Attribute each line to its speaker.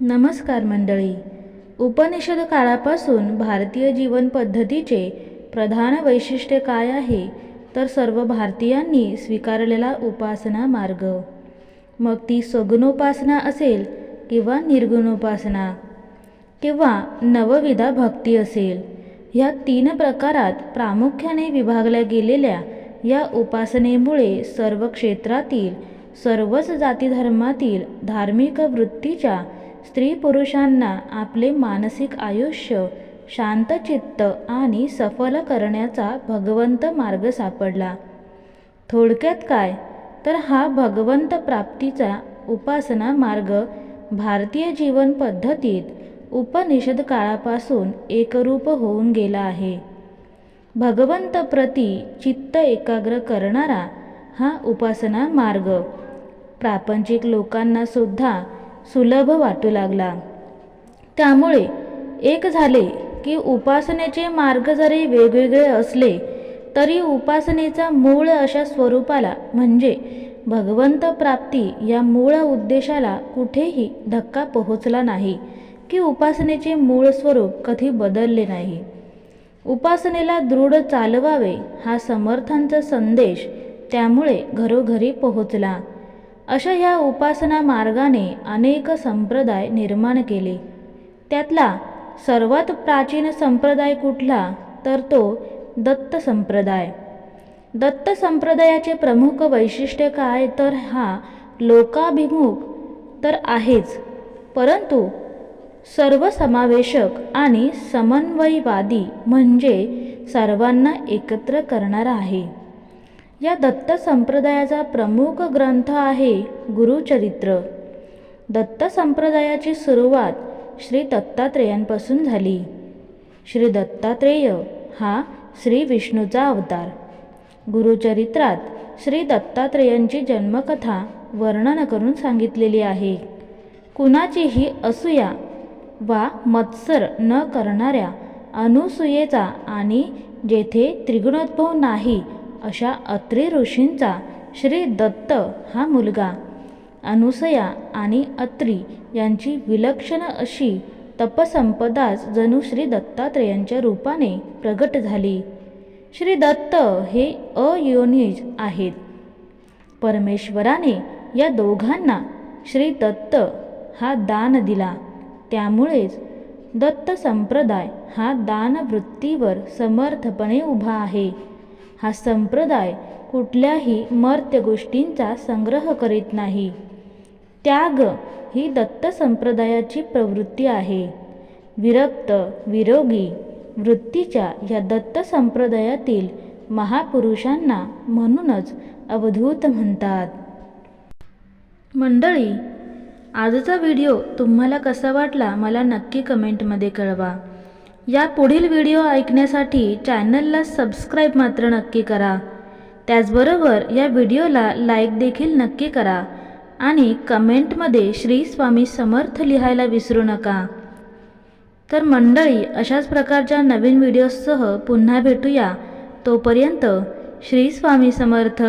Speaker 1: नमस्कार मंडळी. उपनिषद काळापासून भारतीय जीवनपद्धतीचे प्रधान वैशिष्ट्य काय आहे तर सर्व भारतीयांनी स्वीकारलेला उपासना मार्ग. मग ती सगुणोपासना असेल किंवा निर्गुणोपासना किंवा नवविधा भक्ती असेल ह्या तीन प्रकारात प्रामुख्याने विभागल्या गेलेल्या या उपासनेमुळे सर्व क्षेत्रातील सर्वच जातीधर्मातील धार्मिक वृत्तीच्या स्त्री पुरुषांना आपले मानसिक आयुष्य शांतचित्त आणि सफल करण्याचा भगवंत मार्ग सापडला. थोडक्यात काय? तर हा भगवंत प्राप्तीचा उपासना मार्ग भारतीय जीवन पद्धतीत उपनिषद काळापासून एकरूप होऊन गेला आहे. भगवंत प्रती चित्त एकाग्र करणारा हा उपासना मार्ग. प्रापंचिक लोकांना सुद्धा सुलभ वाटू लागला. त्यामुळे एक झाले की उपासनेचे मार्ग जरी वेगवेगळे असले तरी उपासनेचा मूळ अशा स्वरूपाला म्हणजे भगवंत प्राप्ती या मूळ उद्देशाला कुठेही धक्का पोहोचला नाही की उपासनेचे मूळ स्वरूप कधी बदलले नाही. उपासनेला दृढ चालवावे हा समर्थांचा संदेश त्यामुळे घरोघरी पोहोचला. अशा ह्या उपासना मार्गाने अनेक संप्रदाय निर्माण केले. त्यातला सर्वात प्राचीन संप्रदाय कुठला? तर तो दत्त संप्रदाय. दत्त संप्रदायाचे प्रमुख वैशिष्ट्य काय? तर हा लोकाभिमुख तर आहेच. परंतु सर्वसमावेशक आणि समन्वयवादी म्हणजे सर्वांना एकत्र करणारा आहे. या दत्त संप्रदायाचा प्रमुख ग्रंथ आहे गुरुचरित्र. दत्त संप्रदायाची सुरुवात श्री दत्तात्रेयांपासून झाली. श्री दत्तात्रेय हा श्री विष्णूचा अवतार. गुरुचरित्रात श्री दत्तात्रेयांची जन्मकथा वर्णन करून सांगितलेली आहे. कुणाचीही असूया वा मत्सर न करणाऱ्या अनुसूयेचा आणि जेथे त्रिगुणोद्भव नाही अशा अत्री ऋषींचा श्री दत्त हा मुलगा. अनुसया आणि अत्री यांची विलक्षण अशी तपसंपदाच जणू श्री दत्तात्रेयांच्या रूपाने प्रगट झाली. श्री दत्त हे अयोनिज आहेत. परमेश्वराने या दोघांना श्री दत्त हा दान दिला. त्यामुळेच दत्त संप्रदाय हा दानवृत्तीवर समर्थपणे उभा आहे. हा संप्रदाय कुठल्याही मर्त्य गोष्टींचा संग्रह करीत नाही. त्याग ही दत्त संप्रदायाची प्रवृत्ती आहे. विरक्त विरोगी वृत्तीच्या या दत्त संप्रदायातील महापुरुषांना म्हणूनच अवधूत म्हणतात. मंडळी आजचा व्हिडिओ तुम्हाला कसा वाटला मला नक्की कमेंटमध्ये कळवा. या पुढील व्हिडिओ ऐकण्यासाठी चॅनलला सबस्क्राईब मात्र नक्की करा. त्याचबरोबर या व्हिडिओला लाईक देखील नक्की करा आणि कमेंटमध्ये श्री स्वामी समर्थ लिहायला विसरू नका. तर मंडळी अशाच प्रकारच्या नवीन व्हिडिओजसह पुन्हा भेटूया. तोपर्यंत श्री स्वामी समर्थ.